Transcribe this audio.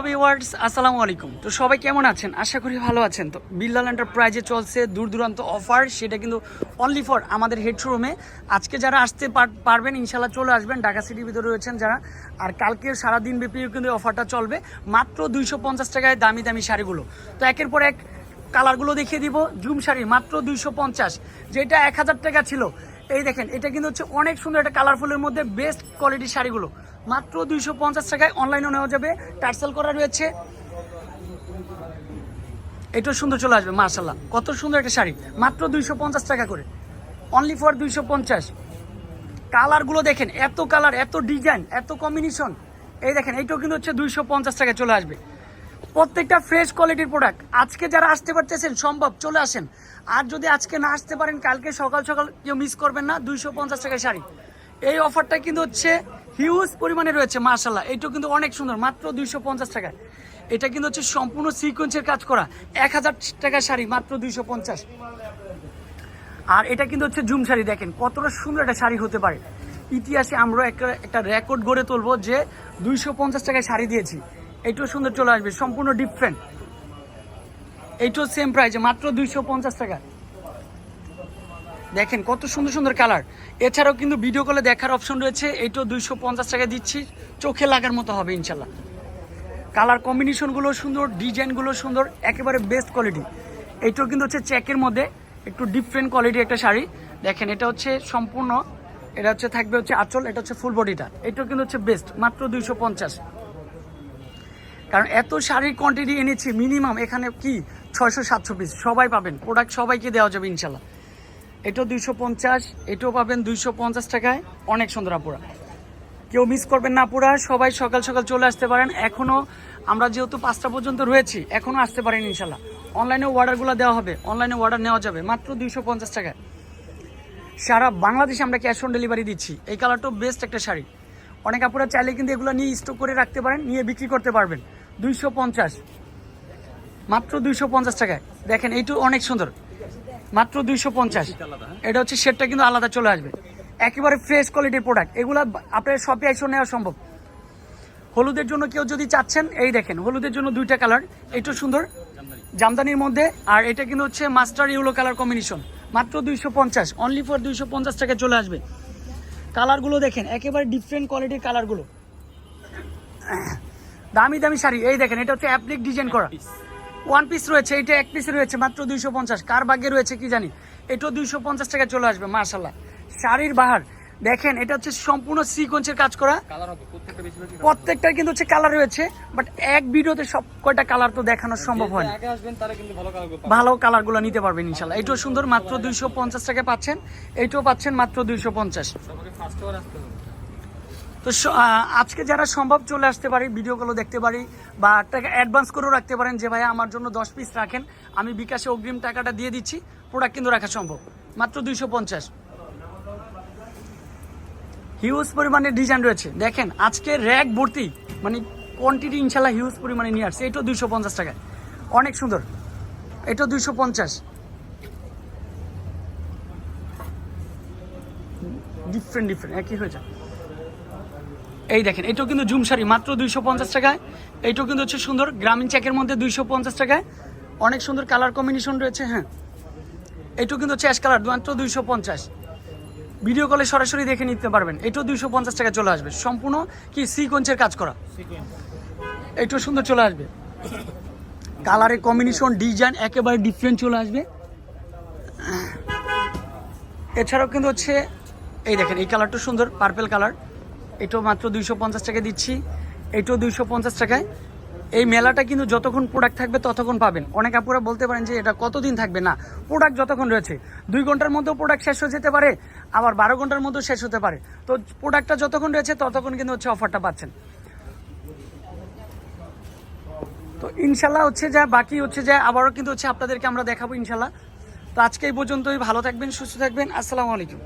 Viewers, আসসালামু আলাইকুম। তো সবাই কেমন আছেন? আশা করি ভালো আছেন। তো বিল্লাল এন্টারপ্রাইজে চলছে দূর দূরান্ত অফার, সেটা কিন্তু অনলি ফর আমাদের হেড শোরুমে আজকে যারা আসতে পার- পারবেন ইনশাল্লাহ চলে আসবেন। ঢাকা সিটির ভিতরে রয়েছেন যারা। আর কালকের সারাদিন ব্যাপীও কিন্তু অফারটা চলবে। মাত্র দুইশো পঞ্চাশ টাকায় দামি দামি শাড়িগুলো। তো একের পর এক কালারগুলো দেখিয়ে দিব। জুম শাড়ি মাত্র দুইশো পঞ্চাশ। যেটা এক হাজার টাকা ছিল এই দেখেন, এটা কিন্তু হচ্ছে অনেক সুন্দর একটা কালারফুলের মধ্যে বেস্ট কোয়ালিটির শাড়িগুলো। মাত্র দুইশো পঞ্চাশ টাকায় অনলাইনেও নেওয়া যাবে টার্সেল করা রয়েছে। এটাও সুন্দর চলে আসবে মার্শাল্লাহ কত সুন্দর একটা শাড়ি, মাত্র দুইশো পঞ্চাশ টাকা করে। অনলি ফর দুইশো পঞ্চাশ। কালারগুলো দেখেন, এত কালার এত ডিজাইন এত কম্বিনেশন এই দেখেন, এইটাও কিন্তু হচ্ছে দুইশো পঞ্চাশ টাকা চলে আসবে। প্রত্যেকটা ফ্রেশ কোয়ালিটির প্রোডাক্ট আজকে যারা আসতে পারতেছেন, সম্ভব, চলে আসেন। আর যদি আজকে না আসতে পারেন, কালকে সকাল সকাল কেউ মিস করবেন না, দুইশো পঞ্চাশ টাকায় শাড়ি। এই অফারটা কিন্তু হচ্ছে হিউজ পরিমাণে রয়েছে মার্শাল্লাহ এইটাও কিন্তু অনেক সুন্দর, মাত্র দুইশো পঞ্চাশ টাকায়। এটা কিন্তু হচ্ছে সম্পূর্ণ সিকোয়েন্সের কাজ করা। এক হাজার টাকার শাড়ি, মাত্র দুইশো পঞ্চাশ। আর এটা কিন্তু হচ্ছে জুম শাড়ি, দেখেন, কতটা সুন্দর একটা শাড়ি হতে পারে। ইতিহাসে আমরা একটা একটা রেকর্ড গড়ে তুলবো যে দুইশো পঞ্চাশ টাকায় শাড়ি দিয়েছি। এইটাও সুন্দর চলে আসবে, সম্পূর্ণ ডিফারেন্ট এইটাও সেম প্রাইসে মাত্র দুইশো পঞ্চাশ টাকা। দেখেন কত সুন্দর সুন্দর কালার এছাড়াও কিন্তু ভিডিও কলে দেখার অপশন রয়েছে এইটাও দুইশো পঞ্চাশ টাকা দিচ্ছি। চোখে লাগার মতো হবে ইনশাল্লাহ কালার কম্বিনেশনগুলো সুন্দর ডিজাইনগুলো সুন্দর, একেবারে বেস্ট কোয়ালিটি এইটাও কিন্তু হচ্ছে চেকের মধ্যে, একটু ডিফারেন্ট কোয়ালিটি একটা শাড়ি। দেখেন এটা হচ্ছে সম্পূর্ণ, এটা হচ্ছে থাকবে হচ্ছে আচল, এটা হচ্ছে ফুল বডিটা এটাও কিন্তু হচ্ছে বেস্ট মাত্র দুইশো পঞ্চাশ। কারণ এত শাড়ির কোয়ান্টিটি এনেছি মিনিমাম এখানে কি? ছয়শো, সাতশো পিস সবাই পাবেন। প্রোডাক্ট সবাইকে দেওয়া যাবে ইনশাল্লাহ। এটাও দুইশো পঞ্চাশ, এটাও পাবেন দুইশো পঞ্চাশ টাকায়। অনেক সুন্দর আপুরা। কেউ মিস করবেন না পুরা সবাই সকাল সকাল চলে আসতে পারেন। এখনও আমরা যেহেতু পাঁচটা পর্যন্ত রয়েছি এখনও আসতে পারেন ইনশাল্লাহ। অনলাইনে অর্ডারগুলো দেওয়া হবে। অনলাইনে অর্ডার নেওয়া যাবে। মাত্র দুইশো পঞ্চাশ টাকায়। সারা বাংলাদেশে আমরা ক্যাশ অন ডেলিভারি দিচ্ছি। এই কালারটাও বেস্ট একটা শাড়ি। অনেক আপুরা চাইলে কিন্তু এগুলো নিয়ে স্টক করে রাখতে পারেন, নিয়ে বিক্রি করতে পারবেন। দুইশো পঞ্চাশ। মাত্র দুইশো পঞ্চাশ টাকায়। দেখেন এইটু অনেক সুন্দর। মাত্র দুইশো পঞ্চাশ। এটা হচ্ছে শেডটা কিন্তু আলাদা চলে আসবে। একেবারে ফ্রেশ কোয়ালিটির প্রোডাক্ট। এগুলো আপনার শপে এসে নেওয়া সম্ভব। হলুদের জন্য কেউ যদি চাচ্ছেন এই দেখেন হলুদের জন্য দুইটা কালার। এইটা সুন্দর। জামদানির মধ্যে। আর এটা কিন্তু হচ্ছে মাস্টার ইউলো কালার কম্বিনেশন। মাত্র দুইশো পঞ্চাশ। অনলি ফর দুইশো পঞ্চাশ টাকা চলে আসবে। কালারগুলো দেখেন একেবারে ডিফারেন্ট কোয়ালিটির কালারগুলো। দামি দামি শাড়ি। এই দেখেন এটা হচ্ছে অ্যাপ্লিক ডিজাইন করা। ওয়ান পিস রয়েছে এটা এক পিস রয়েছে মাত্র দুইশো পঞ্চাশ। কার ভাগ্যে রয়েছে কি জানি? এটাও দুইশো পঞ্চাশ টাকা চলে আসবে মার্শাল্লাহ শাড়ির বাহার। দেখেন এটা হচ্ছে সম্পূর্ণ সিকোয়েন্সের কাজ করা। প্রত্যেকটার কিন্তু হচ্ছে কালার রয়েছে বাট এক ভিডিওতে সব কয়টা কালার তো দেখানো সম্ভব হয় ভালো কালারগুলো নিতে পারবেন ইনশাল্লাহ এটাও সুন্দর মাত্র দুইশো পঞ্চাশ টাকা পাচ্ছেন এইটাও পাচ্ছেন মাত্র দুইশো পঞ্চাশ সবাইকে ফার্স্ট ওয়ার আসতে হবে তো আজকে যারা সম্ভব চলে আসতে পারি ভিডিওগুলো দেখতে পারি বা টাকা অ্যাডভান্স করেও রাখতে পারেন যে ভাইয়া আমার জন্য দশ পিস রাখেন, আমি বিকাশে অগ্রিম টাকাটা দিয়ে দিচ্ছি প্রোডাক্ট কিন্তু রাখা সম্ভব। মাত্র দুইশো পঞ্চাশ। হিউজ পরিমাণে ডিজাইন রয়েছে। দেখেন, আজকে র্যাক ভর্তি মানে কোয়ান্টিটি ইনশাল্লাহ হিউজ পরিমাণে নিয়ে আসছে। এটাও দুইশো পঞ্চাশ টাকা অনেক সুন্দর। এটাও দুইশো পঞ্চাশ। ডিফারেন্ট ডিফারেন্ট একই হয়ে যায়। এই দেখেন, এটাও কিন্তু জুম শাড়ি, মাত্র দুইশো পঞ্চাশ টাকায়। এইটাও কিন্তু হচ্ছে সুন্দর, গ্রামীণ চেকের মধ্যে দুইশো পঞ্চাশ টাকায়। অনেক সুন্দর কালার কম্বিনেশন রয়েছে হ্যাঁ। এটাও কিন্তু হচ্ছে অ্যাশ কালার মাত্র দুইশো পঞ্চাশ। ভিডিও কলে সরাসরি দেখে নিতে পারবেন, এটাও দুইশো পঞ্চাশ টাকা চলে আসবে। সম্পূর্ণ কি সিকোয়েন্সের কাজ করা? এটাও সুন্দর চলে আসবে। কালারের কম্বিনেশন ডিজাইন একেবারে ডিফারেন্ট চলে আসবে। এছাড়াও কিন্তু হচ্ছে, এই দেখেন, এই কালারটা সুন্দর পার্পেল কালার এটাও মাত্র দুইশো পঞ্চাশ টাকা দিচ্ছি। এটাও দুইশো পঞ্চাশ টাকায়। এই মেলাটা কিন্তু যতক্ষণ প্রোডাক্ট থাকবে ততক্ষণ পাবেন। অনেক আপুরা বলতে পারেন যে এটা কতদিন থাকবে? না প্রোডাক্ট যতক্ষণ রয়েছে। দুই ঘণ্টার মধ্যেও প্রোডাক্ট শেষ হয়ে যেতে পারে, আবার বারো ঘণ্টার মধ্যেও শেষ হতে পারে। তো প্রোডাক্টটা যতক্ষণ রয়েছে ততক্ষণ কিন্তু হচ্ছে অফারটা পাচ্ছেন। তো ইনশাল্লাহ হচ্ছে যা, বাকি হচ্ছে যে, আবারও কিন্তু হচ্ছে আপনাদেরকে আমরা দেখাবো ইনশাল্লাহ। তো আজকে এই পর্যন্তই। ভালো থাকবেন, সুস্থ থাকবেন। আসসালামু আলাইকুম।